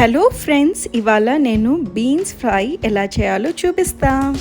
Hello friends ఇవాళ నేను beans fry ఎలా చేయాలో చూపిస్తా.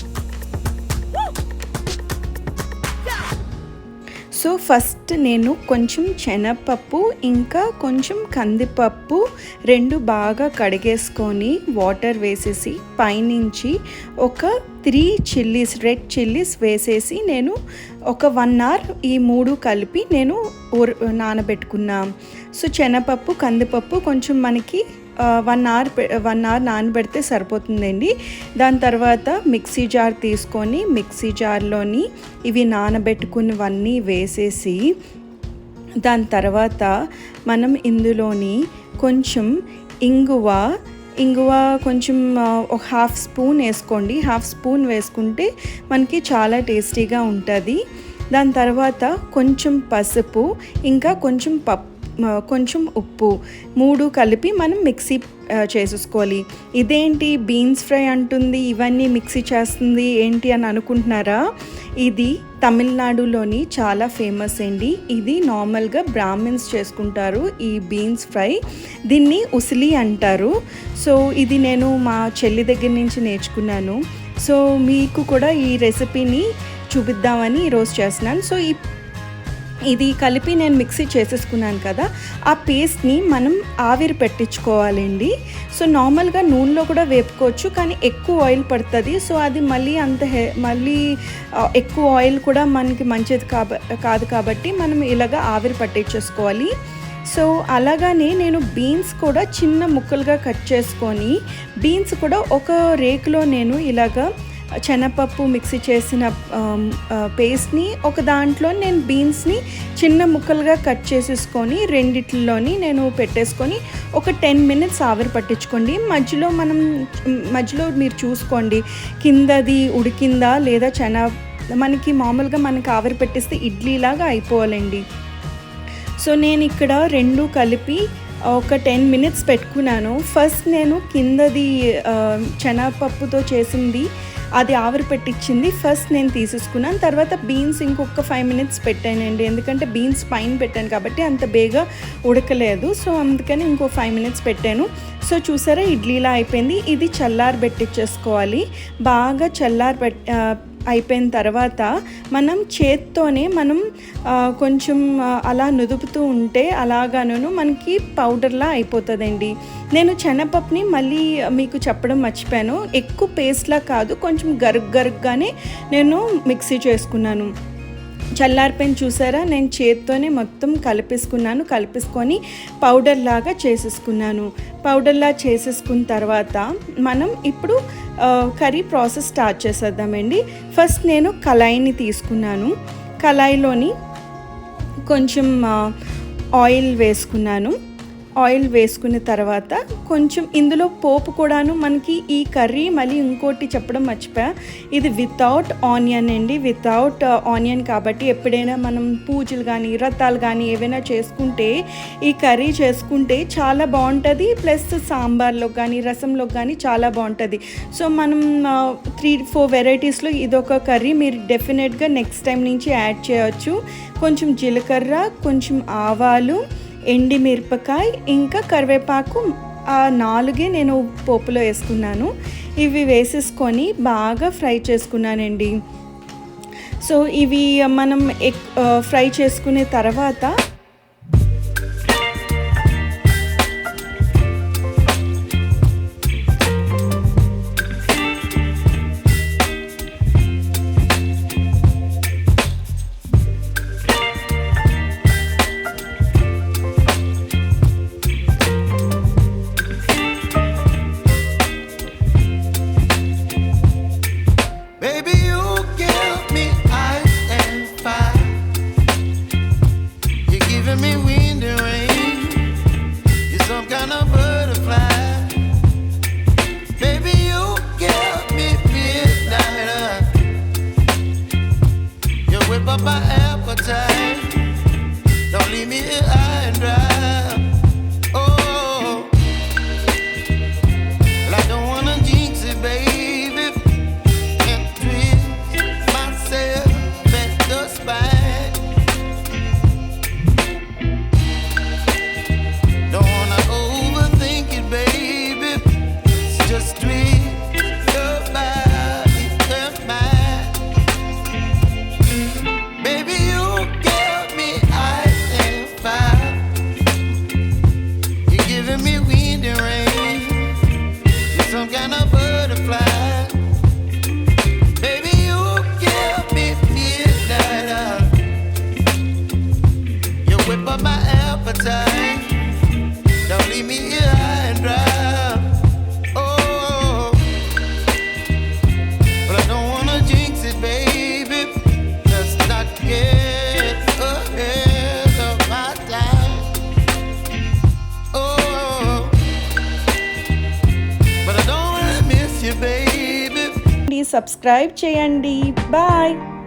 సో ఫస్ట్ నేను కొంచెం శనగపప్పు ఇంకా కొంచెం కందిపప్పు రెండు బాగా కడిగేసుకొని వాటర్ వేసేసి పైనుంచి ఒక త్రీ చిల్లీస్ రెడ్ చిల్లీస్ వేసేసి నేను ఒక వన్ అవర్ ఈ మూడు కలిపి నేను ఊర నానబెట్టుకున్నాను సో శనగపప్పు కందిపప్పు కొంచెం మనకి వన్ అవర్ వన్ అవర్ నానబెడితే సరిపోతుందండి. దాని తర్వాత మిక్సీ జార్ తీసుకొని మిక్సీ జార్లోని ఇవి నానబెట్టుకున్నవన్నీ వేసేసి దాని తర్వాత మనం ఇందులోని కొంచెం ఇంగువ ఇంగువ కొంచెం ఒక హాఫ్ స్పూన్ వేసుకోండి. హాఫ్ స్పూన్ వేసుకుంటే మనకి చాలా టేస్టీగా ఉంటుంది. దాని తర్వాత కొంచెం పసుపు ఇంకా కొంచెం పప్పు కొంచెం ఉప్పు మూడు కలిపి మనం మిక్సీ చేసేసుకోవాలి. ఇదేంటి బీన్స్ ఫ్రై అంటుంది ఇవన్నీ మిక్సీ చేస్తుంది ఏంటి అని అనుకుంటున్నారా? ఇది తమిళనాడులోని చాలా ఫేమస్ అండి. ఇది నార్మల్గా బ్రాహ్మిన్స్ చేసుకుంటారు ఈ బీన్స్ ఫ్రై. దీన్ని ఉసిలి అంటారు. సో ఇది నేను మా చెల్లి దగ్గర నుంచి నేర్చుకున్నాను. సో మీకు కూడా ఈ రెసిపీని చూపిద్దామని ఈరోజు చేస్తున్నాను. సో ఈ ఇది కలిపి నేను మిక్సీ చేసేసుకున్నాను కదా ఆ పేస్ట్ని మనం ఆవిరి పెట్టించుకోవాలండి. సో నార్మల్గా నూనెలో కూడా వేపుకోవచ్చు కానీ ఎక్కువ ఆయిల్ పడుతుంది. సో అది మళ్ళీ అంత హె మళ్ళీ ఎక్కువ ఆయిల్ కూడా మనకి మంచిది కాబ కాదు కాబట్టి మనం ఇలాగ ఆవిరి పట్టించేసుకోవాలి. సో అలాగానే నేను బీన్స్ కూడా చిన్న ముక్కలుగా కట్ చేసుకొని బీన్స్ కూడా ఒక రేకులో నేను ఇలాగా శనగపప్పు మిక్సీ చేసిన పేస్ట్ని ఒక దాంట్లో నేను బీన్స్ని చిన్న ముక్కలుగా కట్ చేసేసుకొని రెండిట్లోని నేను పెట్టేసుకొని ఒక టెన్ మినిట్స్ ఆవిరి పట్టించుకోండి. మధ్యలో మనం మధ్యలో మీరు చూసుకోండి కిందది ఉడికిందా లేదా చెన మనకి మామూలుగా మనకి ఆవిరి పెట్టిస్తే ఇడ్లీలాగా అయిపోవాలండి. సో నేను ఇక్కడ రెండు కలిపి ఒక టెన్ మినిట్స్ పెట్టుకున్నాను. ఫస్ట్ నేను కిందది శనగపప్పుతో చేసింది అది ఆవిరి పెట్టించింది ఫస్ట్ నేను తీసేసుకున్నాను. తర్వాత బీన్స్ ఇంకొక ఫైవ్ మినిట్స్ పెట్టానండి. ఎందుకంటే బీన్స్ పైన పెట్టాను కాబట్టి అంత బేగా ఉడకలేదు. సో అందుకని ఇంకో ఫైవ్ మినిట్స్ పెట్టాను. సో చూసారా ఇడ్లీలా అయిపోయింది. ఇది చల్లారి పెట్టించేసుకోవాలి బాగా చల్లారి పెట్ అయిపోయిన తర్వాత మనం చేత్తోనే మనం కొంచెం అలా నుదుపుతూ ఉంటే అలాగాను మనకి పౌడర్లా అయిపోతుందండి. నేను శనగపప్పుని మళ్ళీ మీకు చెప్పడం మర్చిపోయాను. ఎక్కువ పేస్ట్లా కాదు కొంచెం గరుగ్ గరుగ్గానే నేను మిక్సీ చేసుకున్నాను. చల్లారిపోయిన చూసారా? నేను చేత్తోనే మొత్తం కలిపేసుకున్నాను. కలిపేసుకొని పౌడర్ లాగా చేసేసుకున్నాను. పౌడర్లా చేసేసుకున్న తర్వాత మనం ఇప్పుడు కర్రీ ప్రాసెస్ స్టార్ట్ చేసేద్దామండి. ఫస్ట్ నేను కళాయిని తీసుకున్నాను. కళాయిలోని కొంచెం ఆయిల్ వేసుకున్నాను. ఆయిల్ వేసుకున్న తర్వాత కొంచెం ఇందులో పోపు కూడాను మనకి ఈ కర్రీ మళ్ళీ ఇంకోటి చెప్పడం మర్చిపోయా. ఇది వితౌట్ ఆనియన్ అండి. వితౌట్ ఆనియన్ uh, కాబట్టి ఎప్పుడైనా మనం పూజలు కానీ రథాలు కానీ ఏవైనా చేసుకుంటే ఈ కర్రీ చేసుకుంటే చాలా బాగుంటుంది. ప్లస్ సాంబార్లో కానీ రసంలో కానీ చాలా బాగుంటుంది. సో మనం త్రీ ఫోర్ వెరైటీస్లో ఇదొక కర్రీ మీరు డెఫినెట్గా నెక్స్ట్ టైం నుంచి యాడ్ చేయవచ్చు కొంచెం జీలకర్ర కొంచెం ఆవాలు ఎండి మిరపకాయ ఇంకా కరివేపాకు ఆ నాలుగే నేను పోపులో వేసుకున్నాను. ఇవి వేసేసుకొని బాగా ఫ్రై చేసుకున్నానండి. సో ఇవి మనం ఫ్రై చేసుకునే తర్వాత my సబ్స్క్రైబ్ చేయండి. బాయ్.